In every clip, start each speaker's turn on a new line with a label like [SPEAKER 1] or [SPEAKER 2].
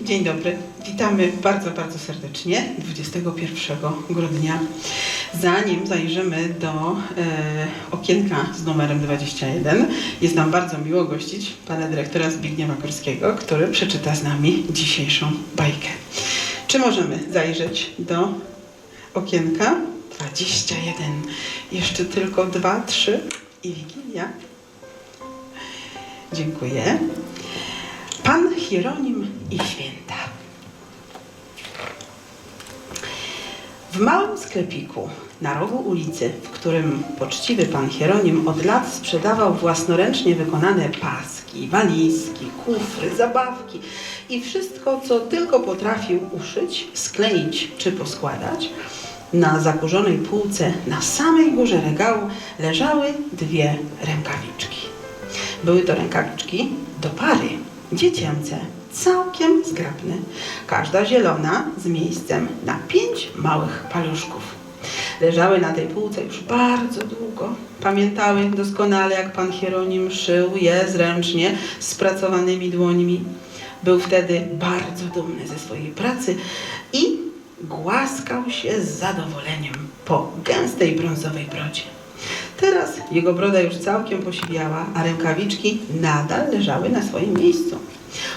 [SPEAKER 1] Dzień dobry, witamy bardzo, bardzo serdecznie 21 grudnia. Zanim zajrzymy do e, okienka z numerem 21, jest nam bardzo miło gościć pana dyrektora Zbigniewa Korskiego, który przeczyta z nami dzisiejszą bajkę. Czy możemy zajrzeć do okienka 21? Jeszcze tylko dwa, trzy i Wigilia. Dziękuję. Pan Hieronim i święta. W małym sklepiku na rogu ulicy, w którym poczciwy pan Hieronim od lat sprzedawał własnoręcznie wykonane paski, walizki, kufry, zabawki i wszystko, co tylko potrafił uszyć, skleić czy poskładać, na zakurzonej półce na samej górze regału leżały dwie rękawiczki. Były to rękawiczki do pary, dziecięce, całkiem zgrabne. Każda zielona z miejscem na pięć małych paluszków. Leżały na tej półce już bardzo długo. Pamiętały doskonale, jak pan Hieronim szył je zręcznie, spracowanymi dłońmi. Był wtedy bardzo dumny ze swojej pracy i głaskał się z zadowoleniem po gęstej brązowej brodzie. Teraz jego broda już całkiem posiwiała, a rękawiczki nadal leżały na swoim miejscu.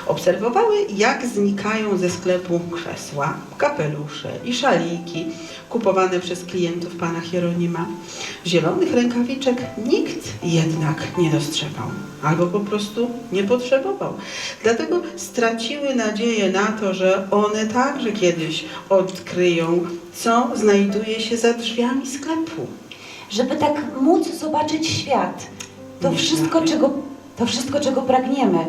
[SPEAKER 1] Obserwowały, jak znikają ze sklepu krzesła, kapelusze i szaliki kupowane przez klientów pana Hieronima. Zielonych rękawiczek nikt jednak nie dostrzegał, albo po prostu nie potrzebował. Dlatego straciły nadzieję na to, że one także kiedyś odkryją, co znajduje się za drzwiami sklepu.
[SPEAKER 2] żeby tak móc zobaczyć świat. To
[SPEAKER 1] Nie
[SPEAKER 2] wszystko, czego, to wszystko, czego pragniemy.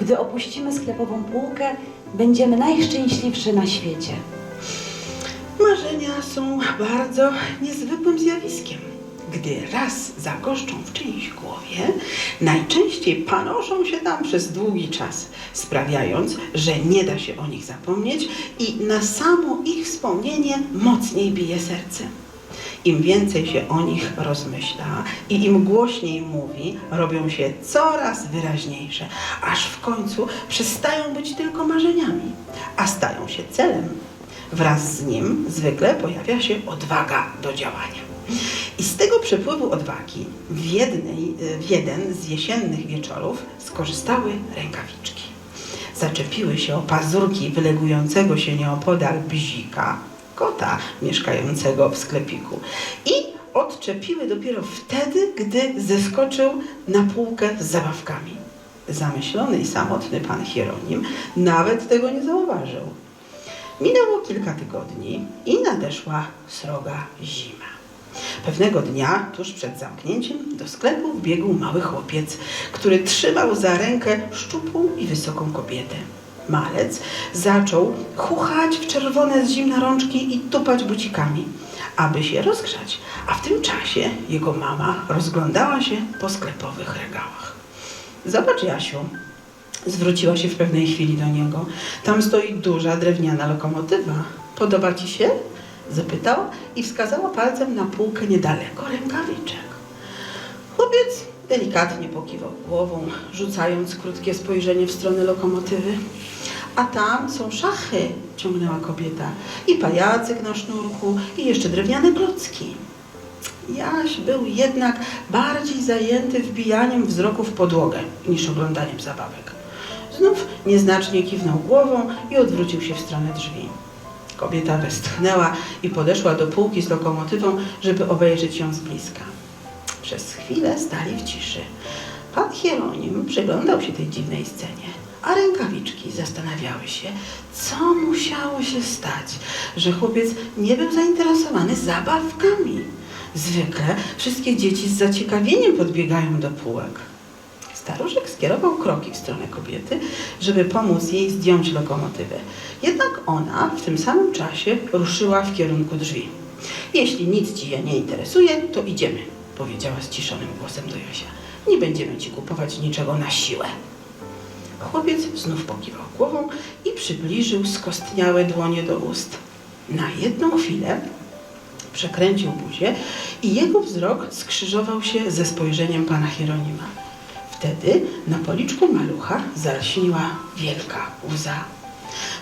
[SPEAKER 2] Gdy opuścimy sklepową półkę, będziemy najszczęśliwszy na świecie.
[SPEAKER 1] Marzenia są bardzo niezwykłym zjawiskiem. Gdy raz zagoszczą w czyjejś głowie, najczęściej panoszą się tam przez długi czas, sprawiając, że nie da się o nich zapomnieć i na samo ich wspomnienie mocniej bije serce. Im więcej się o nich rozmyśla i im głośniej mówi, robią się coraz wyraźniejsze, aż w końcu przestają być tylko marzeniami, a stają się celem. Wraz z nim zwykle pojawia się odwaga do działania. I z tego przepływu odwagi w, jednej, w jeden z jesiennych wieczorów skorzystały rękawiczki. Zaczepiły się o pazurki wylegującego się nieopodal bzika, kota mieszkającego w sklepiku i odczepiły dopiero wtedy, gdy zeskoczył na półkę z zabawkami. Zamyślony i samotny pan Hieronim nawet tego nie zauważył. Minęło kilka tygodni i nadeszła sroga zima. Pewnego dnia, tuż przed zamknięciem, do sklepu wbiegł mały chłopiec, który trzymał za rękę szczupłą i wysoką kobietę. Malec zaczął chuchać w czerwone z zimna rączki i tupać bucikami, aby się rozgrzać, a w tym czasie jego mama rozglądała się po sklepowych regałach. Zobacz, Jasiu, Zwróciła się w pewnej chwili do niego. Tam stoi duża drewniana lokomotywa. Podoba ci się? Zapytała i wskazała palcem na półkę niedaleko rękawiczek. Chłopiec delikatnie pokiwał głową, rzucając krótkie spojrzenie w stronę lokomotywy. A tam są szachy, ciągnęła kobieta. I pajacyk na sznurku, i jeszcze drewniane klocki. Jaś był jednak bardziej zajęty wbijaniem wzroku w podłogę niż oglądaniem zabawek. Znów nieznacznie kiwnął głową i odwrócił się w stronę drzwi. Kobieta westchnęła i podeszła do półki z lokomotywą, żeby obejrzeć ją z bliska. Przez chwilę stali w ciszy. Pan Hieronim przyglądał się tej dziwnej scenie, a rękawiczki zastanawiały się, co musiało się stać, że chłopiec nie był zainteresowany zabawkami. Zwykle wszystkie dzieci z zaciekawieniem podbiegają do półek. Staruszek skierował kroki w stronę kobiety, żeby pomóc jej zdjąć lokomotywę. Jednak ona w tym samym czasie ruszyła w kierunku drzwi. Jeśli nic ci nie interesuje, to idziemy, powiedziała ściszonym głosem do Josia. Nie będziemy ci kupować niczego na siłę. Chłopiec znów pokiwał głową i przybliżył skostniałe dłonie do ust. Na jedną chwilę przekręcił buzię i jego wzrok skrzyżował się ze spojrzeniem pana Hieronima. Wtedy na policzku malucha zalśniła wielka łza.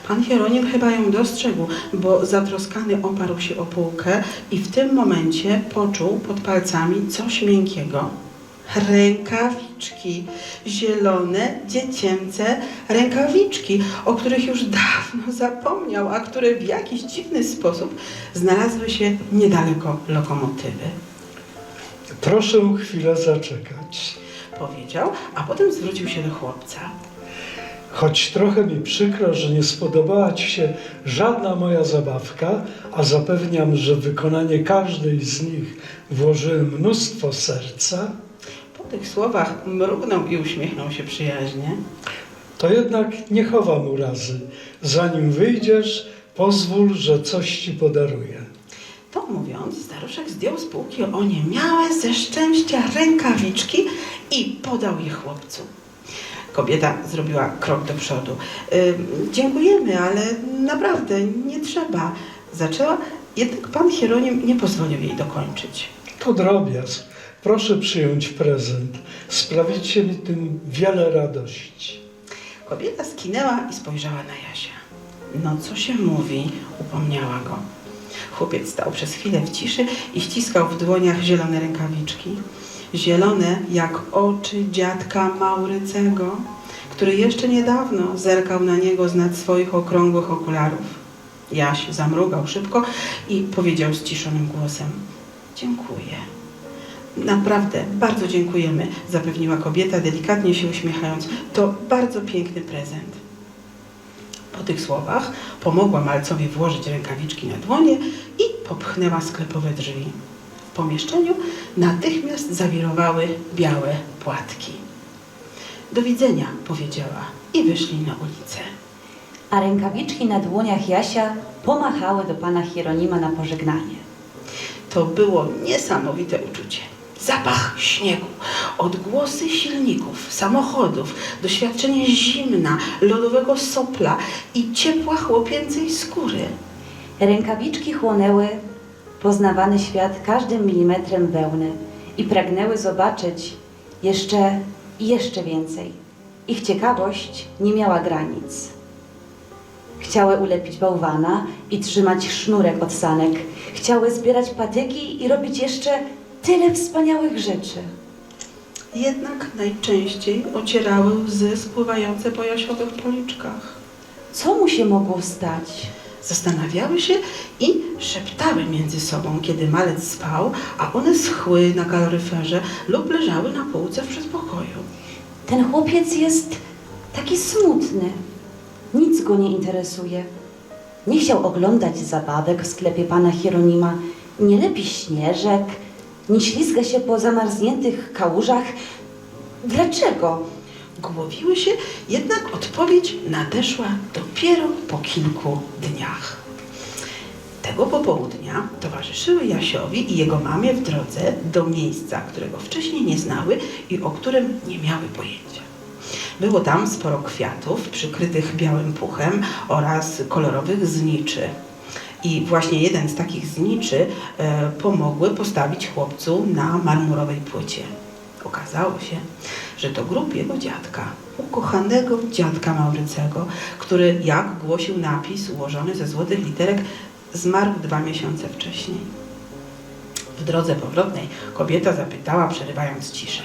[SPEAKER 1] Pan Hieronim chyba ją dostrzegł, bo zatroskany oparł się o półkę i w tym momencie poczuł pod palcami coś miękkiego. Rękawiczki, zielone, dziecięce rękawiczki, o których już dawno zapomniał, a które w jakiś dziwny sposób znalazły się niedaleko lokomotywy.
[SPEAKER 3] Proszę chwilę zaczekać.
[SPEAKER 1] Powiedział, a potem zwrócił się do chłopca.
[SPEAKER 3] Choć trochę mi przykro, że nie spodobała Ci się żadna moja zabawka, a zapewniam, że w wykonanie każdej z nich włożyłem mnóstwo serca,
[SPEAKER 1] Po tych słowach mrugnął i uśmiechnął się przyjaźnie.
[SPEAKER 3] to jednak nie chowam urazy. Zanim wyjdziesz, pozwól, że coś Ci podaruję.
[SPEAKER 1] To mówiąc, staruszek zdjął z półki oniemiałe ze szczęścia rękawiczki i podał je chłopcu. Kobieta zrobiła krok do przodu. Dziękujemy, ale naprawdę nie trzeba. Zaczęła, jednak pan Hieronim nie pozwolił jej dokończyć.
[SPEAKER 3] To drobiazg. Proszę przyjąć prezent. Sprawicie mi tym wiele radości.
[SPEAKER 1] Kobieta skinęła i spojrzała na Jasia. No co się mówi, upomniała go. Chłopiec stał przez chwilę w ciszy i ściskał w dłoniach zielone rękawiczki. Zielone jak oczy dziadka Maurycego, który jeszcze niedawno zerkał na niego z nad swoich okrągłych okularów. Jaś zamrugał szybko i powiedział ściszonym głosem: Dziękuję. Naprawdę, bardzo dziękujemy, zapewniła kobieta, delikatnie się uśmiechając. To bardzo piękny prezent. Po tych słowach pomogła malcowi włożyć rękawiczki na dłonie i popchnęła sklepowe drzwi. W pomieszczeniu natychmiast zawirowały białe płatki. Do widzenia, powiedziała i wyszli na ulicę.
[SPEAKER 2] A rękawiczki na dłoniach Jasia pomachały do pana Hieronima na pożegnanie.
[SPEAKER 1] To było niesamowite uczucie. Zapach śniegu, odgłosy silników, samochodów, doświadczenie zimna, lodowego sopla i ciepła chłopięcej skóry.
[SPEAKER 2] Rękawiczki chłonęły poznawany świat każdym milimetrem wełny i pragnęły zobaczyć jeszcze i jeszcze więcej. Ich ciekawość nie miała granic. Chciały ulepić bałwana i trzymać sznurek od sanek. Chciały zbierać patyki i robić jeszcze tyle wspaniałych rzeczy.
[SPEAKER 1] Jednak najczęściej ocierały łzy spływające po jasiowych policzkach.
[SPEAKER 2] Co mu się mogło stać?
[SPEAKER 1] Zastanawiały się i szeptały między sobą, kiedy malec spał, a one schły na kaloryferze lub leżały na półce w przedpokoju.
[SPEAKER 2] Ten chłopiec jest taki smutny. Nic go nie interesuje. Nie chciał oglądać zabawek w sklepie pana Hieronima, nie lepi śnieżek, nie ślizga się po zamarzniętych kałużach. Dlaczego?
[SPEAKER 1] Głowiły się, jednak odpowiedź nadeszła dopiero po kilku dniach. Tego popołudnia towarzyszyły Jasiowi i jego mamie w drodze do miejsca, którego wcześniej nie znały i o którym nie miały pojęcia. Było tam sporo kwiatów przykrytych białym puchem oraz kolorowych zniczy. I właśnie jeden z takich zniczy e, pomogły postawić chłopcu na marmurowej płycie. Okazało się, że to grób jego dziadka, ukochanego dziadka Maurycego, który, jak głosił napis ułożony ze złotych literek, zmarł dwa miesiące wcześniej. W drodze powrotnej kobieta zapytała, przerywając ciszę.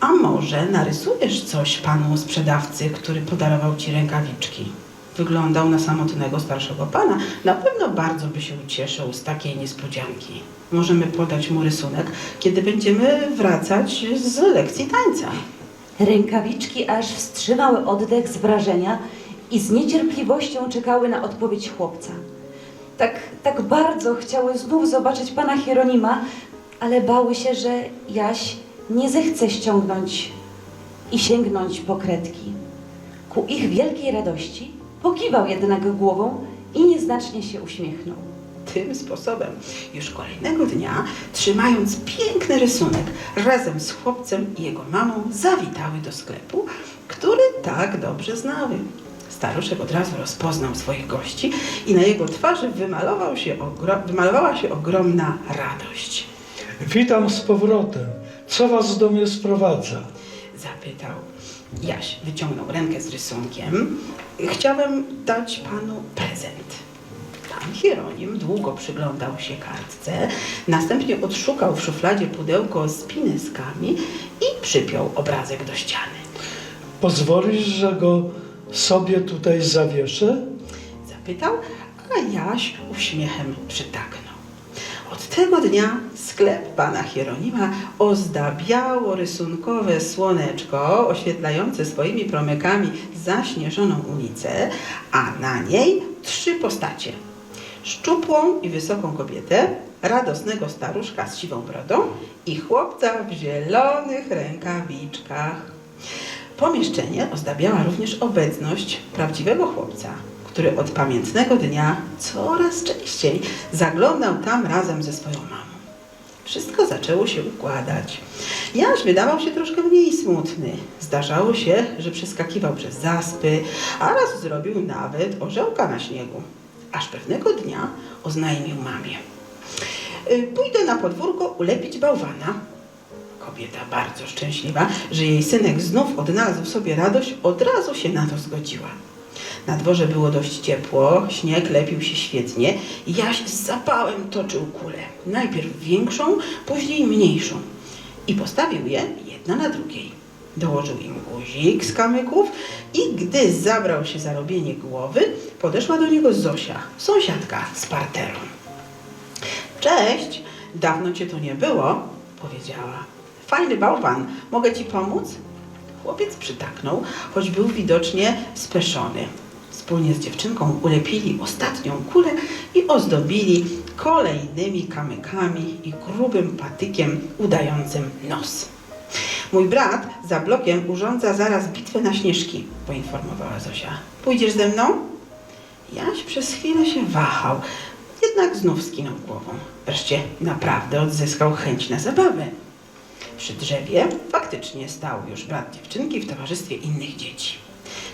[SPEAKER 1] A może narysujesz coś panu sprzedawcy, który podarował ci rękawiczki? Wyglądał na samotnego starszego pana. Na pewno bardzo by się ucieszył z takiej niespodzianki. Możemy podać mu rysunek, kiedy będziemy wracać z lekcji tańca.
[SPEAKER 2] Rękawiczki aż wstrzymały oddech z wrażenia i z niecierpliwością czekały na odpowiedź chłopca. Tak, tak bardzo chciały znów zobaczyć pana Hieronima, ale bały się, że Jaś nie zechce ściągnąć i sięgnąć po kredki. Ku ich wielkiej radości pokiwał jednak głową i nieznacznie się uśmiechnął.
[SPEAKER 1] Tym sposobem już kolejnego dnia, trzymając piękny rysunek, razem z chłopcem i jego mamą zawitały do sklepu, który tak dobrze znały. Staruszek od razu rozpoznał swoich gości i na jego twarzy wymalował się ogro- wymalowała się ogromna radość.
[SPEAKER 3] Witam z powrotem. Co was do mnie sprowadza?
[SPEAKER 1] Zapytał. Jaś wyciągnął rękę z rysunkiem. Chciałem dać panu prezent. Pan Hieronim długo przyglądał się kartce, następnie odszukał w szufladzie pudełko z pineskami i przypiął obrazek do ściany.
[SPEAKER 3] Pozwolisz, że go sobie tutaj zawieszę?
[SPEAKER 1] Zapytał, a Jaś uśmiechem przytaknął. Od tego dnia sklep pana Hieronima ozdabiało rysunkowe słoneczko oświetlające swoimi promykami zaśnieżoną ulicę, a na niej trzy postacie. Szczupłą i wysoką kobietę, radosnego staruszka z siwą brodą i chłopca w zielonych rękawiczkach. Pomieszczenie ozdabiała również obecność prawdziwego chłopca, który od pamiętnego dnia coraz częściej zaglądał tam razem ze swoją mamą. Wszystko zaczęło się układać. Jaś wydawał się troszkę mniej smutny. Zdarzało się, że przeskakiwał przez zaspy, a raz zrobił nawet orzełka na śniegu. Aż pewnego dnia oznajmił mamie. "Y, Pójdę na podwórko ulepić bałwana. Kobieta bardzo szczęśliwa, że jej synek znów odnalazł sobie radość, od razu się na to zgodziła. Na dworze było dość ciepło, śnieg lepił się świetnie Jaś z zapałem toczył kulę. Najpierw większą, później mniejszą. I postawił je jedna na drugiej. Dołożył im guzik z kamyków i gdy zabrał się za robienie głowy, podeszła do niego Zosia, sąsiadka z parteru. Cześć, dawno cię tu nie było, powiedziała. Fajny bałwan, mogę ci pomóc? Chłopiec przytaknął, choć był widocznie speszony. Wspólnie z dziewczynką ulepili ostatnią kulę i ozdobili kolejnymi kamykami i grubym patykiem udającym nos. Mój brat za blokiem urządza zaraz bitwę na śnieżki, poinformowała Zosia. Pójdziesz ze mną? Jaś przez chwilę się wahał, jednak znów skinął głową. Wreszcie naprawdę odzyskał chęć na zabawę. Przy drzewie faktycznie stał już brat dziewczynki w towarzystwie innych dzieci.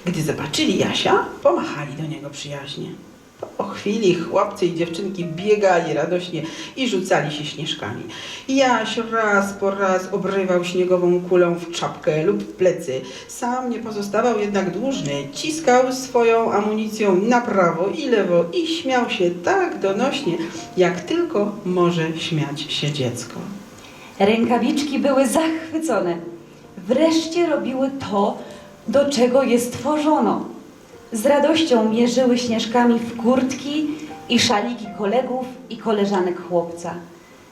[SPEAKER 1] Gdy zobaczyli Jasia, pomachali do niego przyjaźnie. Po chwili chłopcy i dziewczynki biegali radośnie i rzucali się śnieżkami. Jaś raz po raz obrywał śniegową kulą w czapkę lub w plecy. Sam nie pozostawał jednak dłużny. Ciskał swoją amunicją na prawo i lewo i śmiał się tak donośnie, jak tylko może śmiać się dziecko.
[SPEAKER 2] Rękawiczki były zachwycone. Wreszcie robiły to, do czego je stworzono. Z radością mierzyły śnieżkami w kurtki i szaliki kolegów i koleżanek chłopca,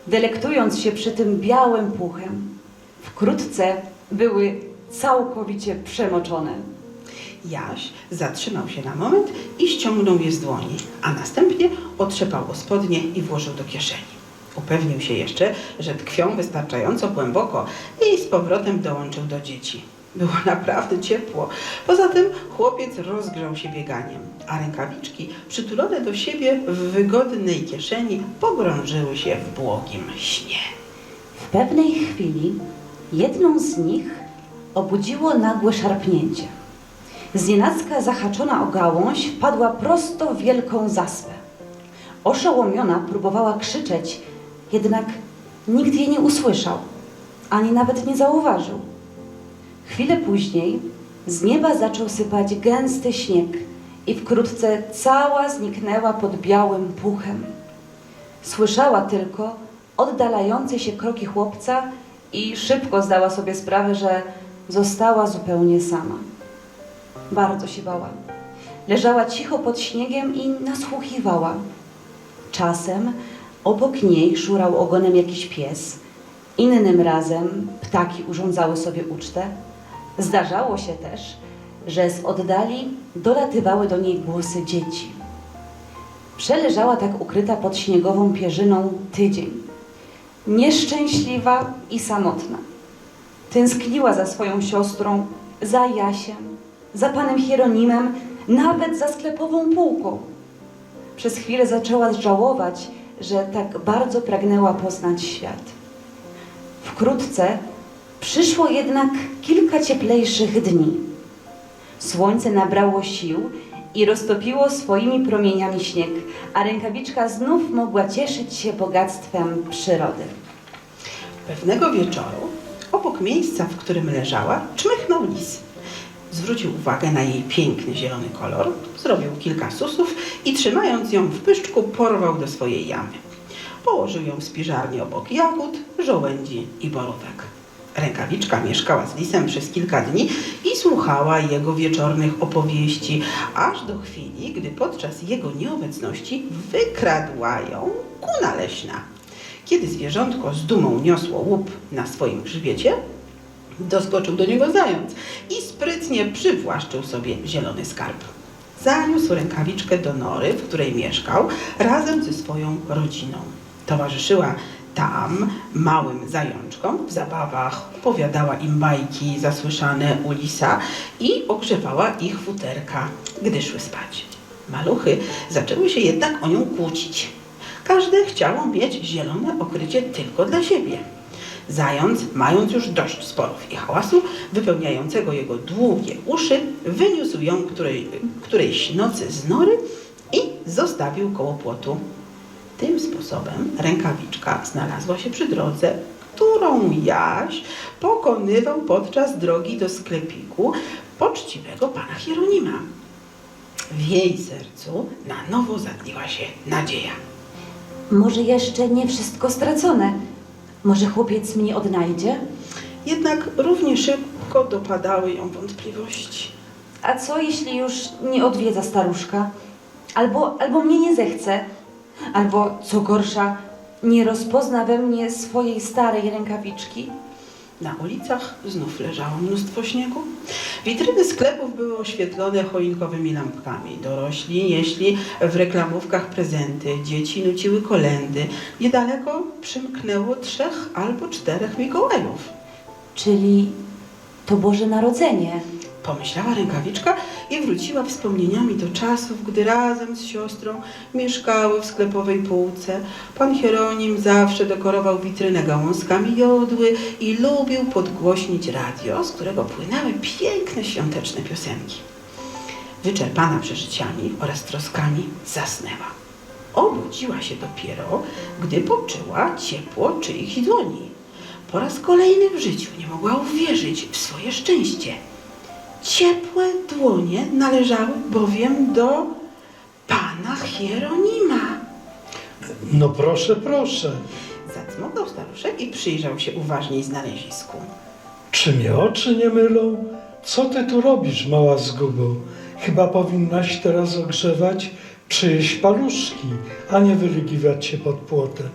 [SPEAKER 2] delektując się przy tym białym puchem. Wkrótce były całkowicie przemoczone.
[SPEAKER 1] Jaś zatrzymał się na moment i ściągnął je z dłoni, a następnie otrzepał o spodnie i włożył do kieszeni. Upewnił się jeszcze, że tkwią wystarczająco głęboko i z powrotem dołączył do dzieci. Było naprawdę ciepło. Poza tym chłopiec rozgrzał się bieganiem, a rękawiczki przytulone do siebie w wygodnej kieszeni pogrążyły się w błogim śnie.
[SPEAKER 2] W pewnej chwili jedną z nich obudziło nagłe szarpnięcie. Znienacka zahaczona o gałąź wpadła prosto w wielką zaspę. Oszołomiona próbowała krzyczeć, jednak nikt jej nie usłyszał, ani nawet nie zauważył. Chwilę później z nieba zaczął sypać gęsty śnieg i wkrótce cała zniknęła pod białym puchem. Słyszała tylko oddalające się kroki chłopca i szybko zdała sobie sprawę, że została zupełnie sama. Bardzo się bała. Leżała cicho pod śniegiem i nasłuchiwała. Czasem obok niej szurał ogonem jakiś pies, innym razem ptaki urządzały sobie ucztę. Zdarzało się też, że z oddali dolatywały do niej głosy dzieci. Przeleżała tak ukryta pod śniegową pierzyną tydzień. Nieszczęśliwa i samotna. Tęskniła za swoją siostrą, za Jasiem, za panem Hieronimem, nawet za sklepową półką. Przez chwilę zaczęła żałować, że tak bardzo pragnęła poznać świat. Wkrótce przyszło jednak kilka cieplejszych dni. Słońce nabrało sił i roztopiło swoimi promieniami śnieg, a rękawiczka znów mogła cieszyć się bogactwem przyrody.
[SPEAKER 1] Pewnego wieczoru, obok miejsca, w którym leżała, czmychnął lis. Zwrócił uwagę na jej piękny zielony kolor, zrobił kilka susów i trzymając ją w pyszczku porwał do swojej jamy. Położył ją w spiżarni obok jagód, żołędzi i borówek. Rękawiczka mieszkała z lisem przez kilka dni i słuchała jego wieczornych opowieści, aż do chwili, gdy podczas jego nieobecności wykradła ją kuna leśna. Kiedy zwierzątko z dumą niosło łup na swoim grzbiecie, doskoczył do niego zając i sprytnie przywłaszczył sobie zielony skarb. Zaniósł rękawiczkę do nory, w której mieszkał, razem ze swoją rodziną. Towarzyszyła tam małym zajączkom w zabawach, opowiadała im bajki zasłyszane u lisa i ogrzewała ich futerka, gdy szły spać. Maluchy zaczęły się jednak o nią kłócić. Każde chciało mieć zielone okrycie tylko dla siebie. Zając, mając już dość sporów i hałasu, wypełniającego jego długie uszy, wyniósł ją której, którejś nocy z nory i zostawił koło płotu. Tym sposobem rękawiczka znalazła się przy drodze, którą Jaś pokonywał podczas drogi do sklepiku poczciwego pana Hieronima. W jej sercu na nowo zatliła się nadzieja.
[SPEAKER 2] Może jeszcze nie wszystko stracone. Może chłopiec mnie odnajdzie?
[SPEAKER 1] Jednak równie szybko dopadały ją wątpliwości.
[SPEAKER 2] A co jeśli już nie odwiedza staruszka? Albo, albo mnie nie zechce? Albo co gorsza, nie rozpozna we mnie swojej starej rękawiczki?
[SPEAKER 1] Na ulicach znów leżało mnóstwo śniegu. Witryny sklepów były oświetlone choinkowymi lampkami. Dorośli nieśli w reklamówkach prezenty, dzieci nuciły kolendy. Niedaleko przymknęło trzech albo czterech Mikołajów.
[SPEAKER 2] Czyli to Boże Narodzenie.
[SPEAKER 1] Pomyślała rękawiczka i wróciła wspomnieniami do czasów, gdy razem z siostrą mieszkały w sklepowej półce. Pan Hieronim zawsze dekorował witrynę gałązkami jodły i lubił podgłośnić radio, z którego płynęły piękne świąteczne piosenki. Wyczerpana przeżyciami oraz troskami zasnęła. Obudziła się dopiero, gdy poczuła ciepło czyichś dłoni. Po raz kolejny w życiu nie mogła uwierzyć w swoje szczęście. Ciepłe dłonie należały bowiem do pana Hieronima.
[SPEAKER 3] No proszę, proszę.
[SPEAKER 1] Zacmoknął staruszek i przyjrzał się uważniej znalezisku.
[SPEAKER 3] Czy mnie oczy nie mylą? Co ty tu robisz, mała zgubo? Chyba powinnaś teraz ogrzewać czyjeś paluszki, a nie wyrygiwać się pod płotem.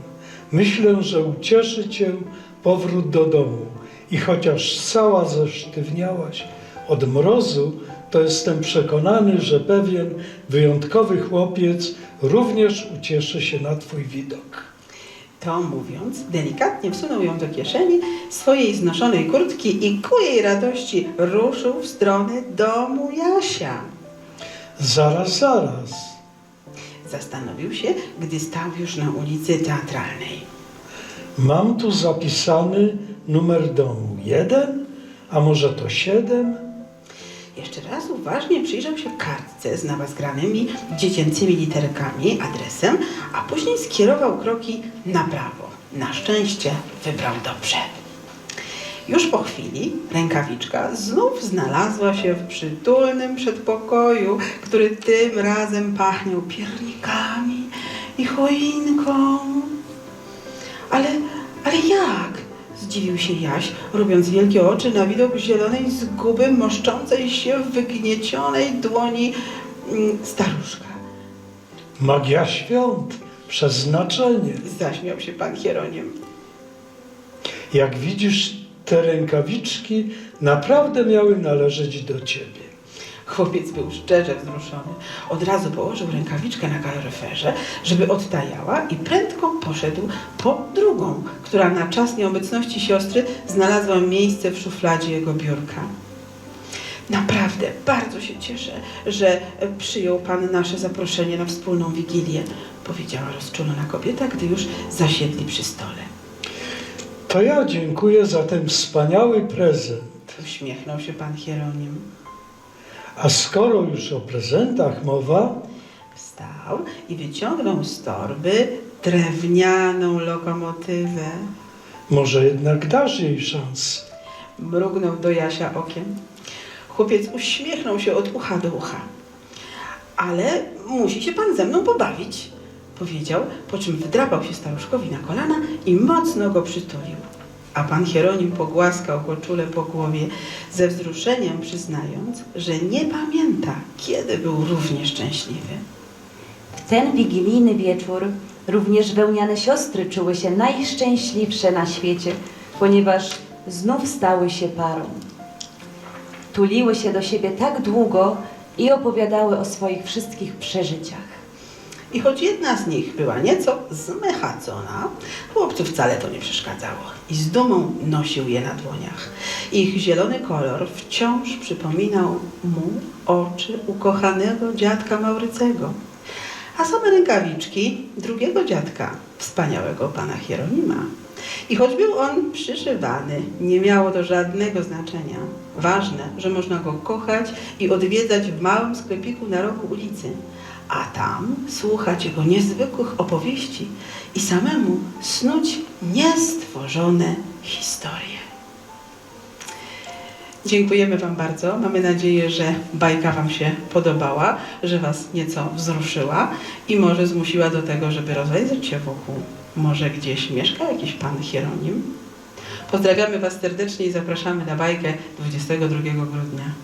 [SPEAKER 3] Myślę, że ucieszy cię powrót do domu i chociaż cała zesztywniałaś od mrozu, to jestem przekonany, że pewien wyjątkowy chłopiec również ucieszy się na twój widok.
[SPEAKER 1] To mówiąc, delikatnie wsunął ją do kieszeni swojej znoszonej kurtki i ku jej radości ruszył w stronę domu Jasia.
[SPEAKER 3] Zaraz, zaraz.
[SPEAKER 1] Zastanowił się, gdy stał już na ulicy Teatralnej.
[SPEAKER 3] Mam tu zapisany numer domu. Jeden? A może to siedem?
[SPEAKER 1] Jeszcze raz uważnie przyjrzał się kartce z nawazgranymi dziecięcymi literkami, adresem, a później skierował kroki na prawo. Na szczęście wybrał dobrze. Już po chwili rękawiczka znów znalazła się w przytulnym przedpokoju, który tym razem pachniał piernikami i choinką. Ale, ale jak? Zdziwił się Jaś, robiąc wielkie oczy na widok zielonej zguby moszczącej się w wygniecionej dłoni mm, staruszka.
[SPEAKER 3] Magia świąt, przeznaczenie.
[SPEAKER 1] Zaśmiał się pan Hieronim.
[SPEAKER 3] Jak widzisz, te rękawiczki naprawdę miały należeć do ciebie.
[SPEAKER 1] Chłopiec był szczerze wzruszony. Od razu położył rękawiczkę na kaloryferze, żeby odtajała i prędko poszedł po drugą, która na czas nieobecności siostry znalazła miejsce w szufladzie jego biurka. Naprawdę bardzo się cieszę, że przyjął Pan nasze zaproszenie na wspólną wigilię, powiedziała rozczulona kobieta, gdy już zasiedli przy stole.
[SPEAKER 3] To ja dziękuję za ten wspaniały prezent.
[SPEAKER 1] Uśmiechnął się Pan Hieronim.
[SPEAKER 3] A skoro już o prezentach mowa,
[SPEAKER 1] Wstał i wyciągnął z torby drewnianą lokomotywę.
[SPEAKER 3] może jednak dasz jej szansę.
[SPEAKER 1] Mrugnął do Jasia okiem. Chłopiec uśmiechnął się od ucha do ucha. Ale musi się pan ze mną pobawić, powiedział, po czym wdrapał się staruszkowi na kolana i mocno go przytulił. A pan Hieronim pogłaskał go czule po głowie, ze wzruszeniem przyznając, że nie pamięta, kiedy był równie szczęśliwy.
[SPEAKER 2] W ten wigilijny wieczór również wełniane siostry czuły się najszczęśliwsze na świecie, ponieważ znów stały się parą. Tuliły się do siebie tak długo i opowiadały o swoich wszystkich przeżyciach.
[SPEAKER 1] I choć jedna z nich była nieco zmechacona, chłopcu wcale to nie przeszkadzało i z dumą nosił je na dłoniach. Ich zielony kolor wciąż przypominał mu oczy ukochanego dziadka Maurycego, a same rękawiczki drugiego dziadka, wspaniałego pana Hieronima. I choć był on przyszywany, nie miało to żadnego znaczenia. Ważne, że można go kochać i odwiedzać w małym sklepiku na rogu ulicy, a tam słuchać jego niezwykłych opowieści i samemu snuć niestworzone historie. Dziękujemy Wam bardzo. Mamy nadzieję, że bajka Wam się podobała, że Was nieco wzruszyła i może zmusiła do tego, żeby rozejrzeć się wokół. Może gdzieś mieszka jakiś Pan Hieronim? Pozdrawiamy Was serdecznie i zapraszamy na bajkę 22 grudnia.